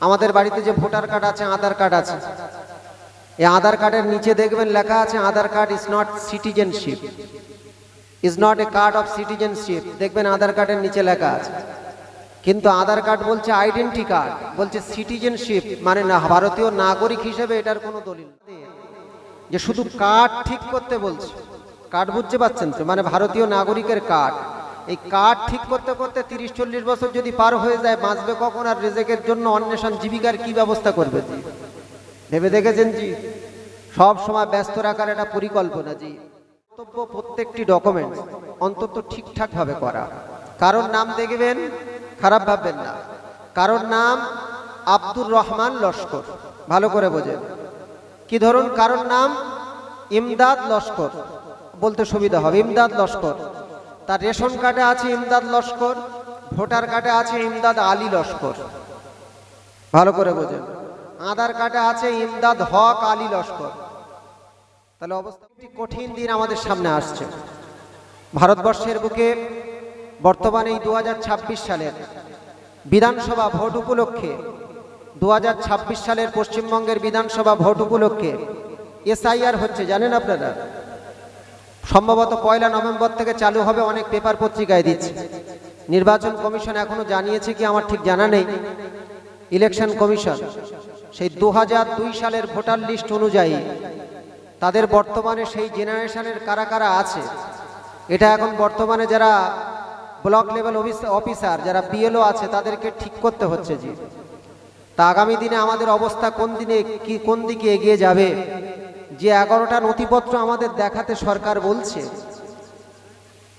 আমাদের বাড়িতে যে ভোটার কার্ড আছে, আধার কার্ড আছে। এই আধার কার্ডের নিচে দেখবেন লেখা আছে Aadhaar card is not citizenship is not a card of citizenship দেখবেন আধার কার্ডের নিচে লেখা আছে। কিন্তু আধার কার্ড বলছে আইডেন্টি কার্ড বলছে সিটিজেনশিপ মানে না, ভারতীয় নাগরিক হিসেবে এটার কোনো দলিল। যে শুধু কার্ড ঠিক করতে বলছে। কার্ড বুঝতে পারছেন তো? মানে ভারতীয় নাগরিকের কার্ড এই কার্ড ঠিক করতে করতে তিরিশ, চল্লিশ বছর যদি পার হয়ে যায়, বাঁচবে কখন আর রেজেকের জন্য অন্বেষণ জীবিকার কি ব্যবস্থা করবে জি? ভেবে দেখেছেন জি? সব সময় ব্যস্ত রাখার একটা পরিকল্পনা জি। কর্তব্য প্রত্যেকটি ডকুমেন্ট অন্তত ঠিকঠাক ভাবে করা। কারোর নাম দেখবেন, খারাপ ভাববেন না। কারোর নাম আব্দুর রহমান লস্কর। ভালো করে বোঝেন। কি ধরুন, কারোর নাম ইমদাদ লস্কর। বলতে সুবিধা হবে, ইমদাদ লস্কর। তার রেশন কার্ডে আছে ইমদাদ লস্কর, ভোটার কার্ডে আছে ইমদাদ আলী লস্কর। ভালো করে বোঝেন। আধার কার্ডে আছে ইমদাদ হক আলী লস্কর। তাহলে অবস্থা কঠিন দিন আমাদের সামনে আসছে। ভারতবর্ষের বুকে বর্তমানে এই দু হাজার ছাব্বিশ সালের বিধানসভা ভোট উপলক্ষে দু হাজার ছাব্বিশ সালের পশ্চিমবঙ্গের বিধানসভা ভোট উপলক্ষে এসআইআর হচ্ছে, জানেন আপনারা? সম্ভবত পয়লা নভেম্বর থেকে চালু হবে অনেক পেপার পত্রিকায় দিচ্ছে। নির্বাচন কমিশন এখনও জানিয়েছে কি আমার ঠিক জানা নেই। ইলেকশন কমিশন, সেই দু দুই সালের ভোটার লিস্ট অনুযায়ী তাদের বর্তমানে সেই জেনারেশনের কারা কারা আছে, এটা এখন বর্তমানে যারা ব্লক লেভেল অফিসার, যারা বিএলও আছে, তাদেরকে ঠিক করতে হচ্ছে জি। তা আগামী দিনে আমাদের অবস্থা কোন দিনে কি কোন দিকে এগিয়ে যাবে যে এগারোটা নথিপত্র আমাদের দেখাতে সরকার বলছে,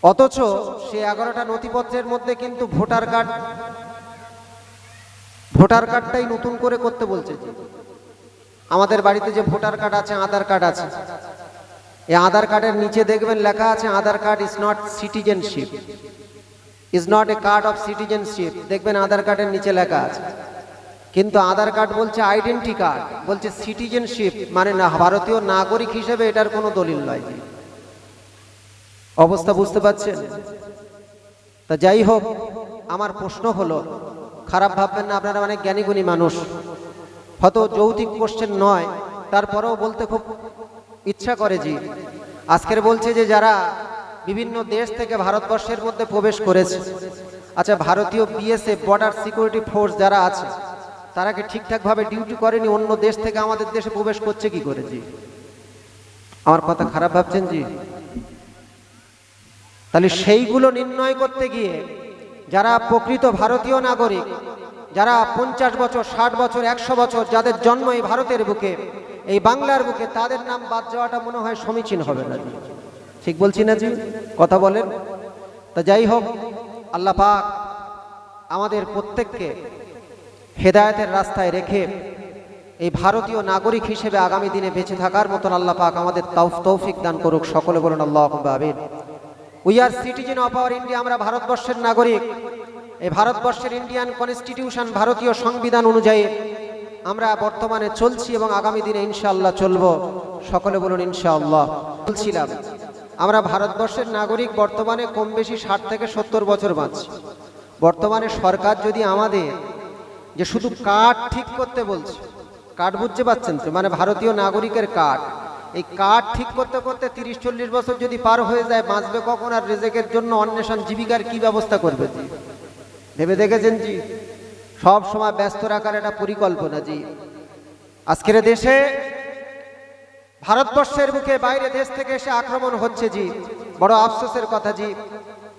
অথচ সে এগারোটা নথিপত্রের মধ্যে কিন্তু ভোটার কার্ড, ভোটার কার্ডটাই নতুন করে করতে বলছে। আমাদের বাড়িতে যে ভোটার কার্ড আছে, আধার কার্ড আছে। এই আধার কার্ডের নিচে দেখবেন লেখা আছে, Aadhaar card is not citizenship, is not a card of citizenship. দেখবেন আধার কার্ডের নিচে লেখা আছে। কিন্তু আধার কার্ড বলছে আইডেন্টি কার্ড বলছে সিটিজেনশিপ মানে না, ভারতীয় নাগরিক হিসেবে এটার কোনো দলিল নয়। অবস্থা বুঝতে পারছেন? তা যাই হোক, আমার প্রশ্ন হলো, খারাপ ভাববেন না, আপনারা অনেক জ্ঞানীগুণী মানুষ। হয়তো যৌতিক কোশ্চেন নয়, তারপরেও বলতে খুব ইচ্ছা করে জি। আজকের বলছে যে যারা বিভিন্ন দেশ থেকে ভারতবর্ষের মধ্যে প্রবেশ করেছে আচ্ছা ভারতীয় বিএসএফ বর্ডার সিকিউরিটি ফোর্স যারা আছে তারা কি ঠিকঠাকভাবে ডিউটি করেনি, অন্য দেশ থেকে আমাদের দেশে প্রবেশ করছে কি করে জি? আমার কথা খারাপ ভাবছেন জি? তাহলে সেইগুলো নির্ণয় করতে গিয়ে যারা প্রকৃত ভারতীয় নাগরিক, যারা পঞ্চাশ বছর, ষাট বছর, একশো বছর যাদের জন্ম এই ভারতের বুকে, এই বাংলার বুকে, তাদের নাম বাদ যাওয়াটা মনে হয় সমীচীন হবে না ঠিক বলছি না জি? কথা বলেন? তা যাই হোক, আল্লাহ পাক আমাদের প্রত্যেককে হেদায়েতের রাস্তায় রেখে এই ভারতীয় নাগরিক হিসেবে আগামী দিনে বেঁচে থাকার মতন আল্লাহ পাক আমাদের তৌফ তৌফিক দান করুক। সকলে বলুন আল্লাহ আমিন। We are citizen of our India আমরা ভারতবর্ষের নাগরিক। এই ভারতবর্ষের ইন্ডিয়ান কনস্টিটিউশন ভারতীয় সংবিধান অনুযায়ী আমরা বর্তমানে চলছি এবং আগামী দিনে ইনশাআল্লাহ চলব। সকলে বলুন ইনশাআল্লাহ বলছিলাম আমরা ভারতবর্ষের নাগরিক বর্তমানে কম বেশি ষাট থেকে সত্তর বছর বাঁচছি। বর্তমানে সরকার যদি আমাদের যে শুধু কার্ড ঠিক করতে বলছে। কার্ড বুঝতে পারছেন তো? মানে ভারতীয় নাগরিকের কার্ড এই কার্ড ঠিক করতে করতে তিরিশ, চল্লিশ বছর যদি পার হয়ে যায়, বাঁচবে কখন আর রেজেকের জন্য অন্বেষণ জীবিকার কি ব্যবস্থা করবে জি? ভেবে দেখেছেন জি? সব সময় ব্যস্ত রাখার একটা পরিকল্পনা জি। আজকের দেশে ভারতবর্ষের বুকে বাইরে দেশ থেকে এসে আক্রমণ হচ্ছে জি। বড় আফসোসের কথা জি।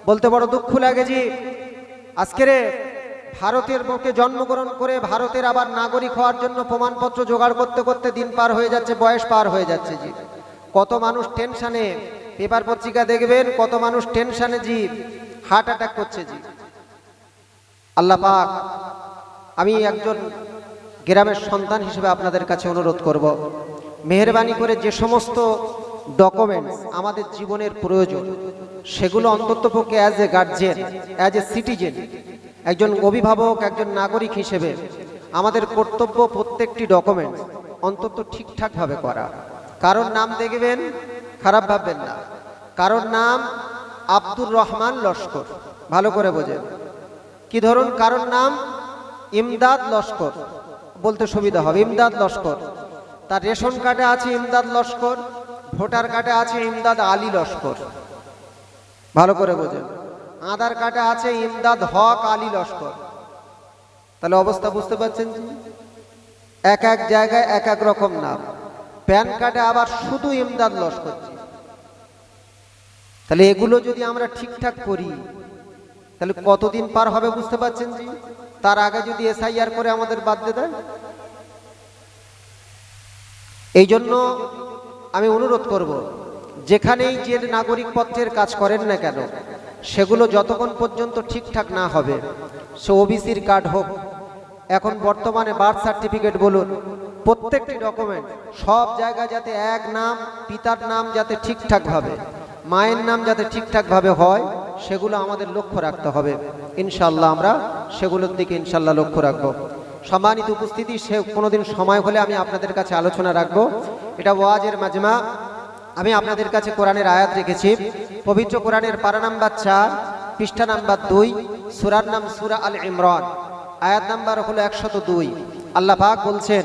বলতে বড় দুঃখ লাগে জি। আজকের ভারতের বুকে জন্মগ্রহণ করে ভারতের আবার নাগরিক হওয়ার জন্য প্রমাণপত্র জোগাড় করতে করতে দিন পার হয়ে যাচ্ছে, বয়স পার হয়ে যাচ্ছে জি কত মানুষ টেনশনে পেপার পত্রিকা দেখবেন, কত মানুষ টেনশনে জি হার্ট অ্যাটাক করছে জি আল্লাহ পাক, আমি একজন গ্রামের সন্তান হিসেবে আপনাদের কাছে অনুরোধ করব। মেহরবানি করে যে সমস্ত ডকুমেন্টস আমাদের জীবনের প্রয়োজন, সেগুলো অন্ততপক্ষে as a guardian as a citizen একজন অভিভাবক একজন নাগরিক হিসেবে আমাদের কর্তব্য প্রত্যেকটি ডকুমেন্টস অন্তত ঠিকঠাকভাবে করা। কারোর নাম দেখবেন খারাপ ভাববেন না। কারোর নাম আব্দুর রহমান লস্কর। ভালো করে বোঝেন। কি ধরুন কারোর নাম ইমদাদ লস্কর। বলতে সুবিধা হবে। ইমদাদ লস্কর। তার রেশন কার্ডে আছে ইমদাদ লস্কর। ভোটার কার্ডে আছে ইমদাদ আলী লস্কর। ভালো করে বোঝেন। আধার কার্ডে আছে ইমদাদ হক আলী লস্কর তাহলে অবস্থা বুঝতে পারছেন? এক এক জায়গায় এক এক রকম নাম প্যান কার্ডে আবার শুধু ইমদাদ লস্কর। তাহলে এগুলো যদি আমরা ঠিকঠাক করি, তাহলে কতদিন পার হবে বুঝতে পারছেন জি তার আগে যদি এসআইআর করে আমাদের বাদ দিয়ে দেয় এই জন্য আমি অনুরোধ করব, যেখানেই যে নাগরিক পত্রের কাজ করেন না কেন সেগুলো যতক্ষণ পর্যন্ত ঠিকঠাক না হবে, সে ওবিসির কার্ড হোক। এখন বর্তমানে বার্থ সার্টিফিকেট বলুন, প্রত্যেকটি ডকুমেন্ট সব জায়গায় যাতে এক নাম, পিতার নাম যাতে ঠিকঠাকভাবে মায়ের নাম যাতে ঠিকঠাকভাবে হয়, সেগুলো আমাদের লক্ষ্য রাখতে হবে। ইনশাল্লাহ আমরা সেগুলোর দিকে ইনশাল্লাহ লক্ষ্য রাখব। সম্মানিত উপস্থিতি, সে কোনোদিন সময় হলে আমি আপনাদের কাছে আলোচনা রাখব। এটা ওয়াজের মাজমা। আমি আপনাদের কাছে কোরআনের আয়াত রেখেছি। পবিত্র কোরআনের পারা নাম্বার চার পৃষ্ঠা নাম্বার দুই, সুরার নাম সুরা আল ইমরান। আয়াত নাম্বার হলো একশত দুই। আল্লাহ পাক বলছেন